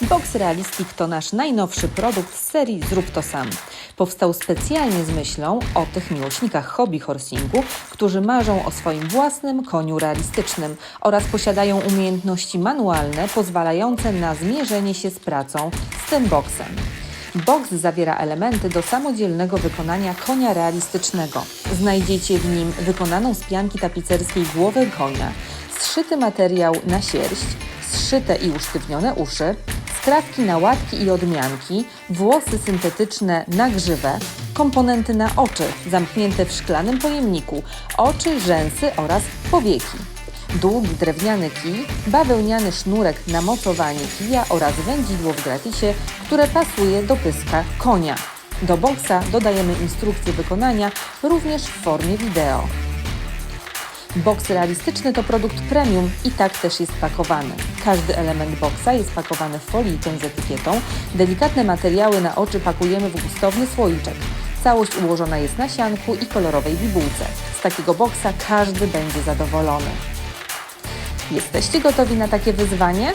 Box Realistic to nasz najnowszy produkt z serii Zrób to sam. Powstał specjalnie z myślą o tych miłośnikach hobby horsingu, którzy marzą o swoim własnym koniu realistycznym oraz posiadają umiejętności manualne pozwalające na zmierzenie się z pracą z tym boksem. Box zawiera elementy do samodzielnego wykonania konia realistycznego. Znajdziecie w nim wykonaną z pianki tapicerskiej głowę konia, zszyty materiał na sierść, zszyte i usztywnione uszy, skrawki na łatki i odmianki, włosy syntetyczne na grzywę, komponenty na oczy zamknięte w szklanym pojemniku, oczy, rzęsy oraz powieki. Długi drewniany kij, bawełniany sznurek na mocowanie kija oraz wędzidło w gratisie, które pasuje do pyska konia. Do boksa dodajemy instrukcję wykonania również w formie wideo. Boks realistyczny to produkt premium i tak też jest pakowany. Każdy element boksa jest pakowany w folikę z etykietą. Delikatne materiały na oczy pakujemy w gustowny słoiczek. Całość ułożona jest na sianku i kolorowej bibułce. Z takiego boksa każdy będzie zadowolony. Jesteście gotowi na takie wyzwanie?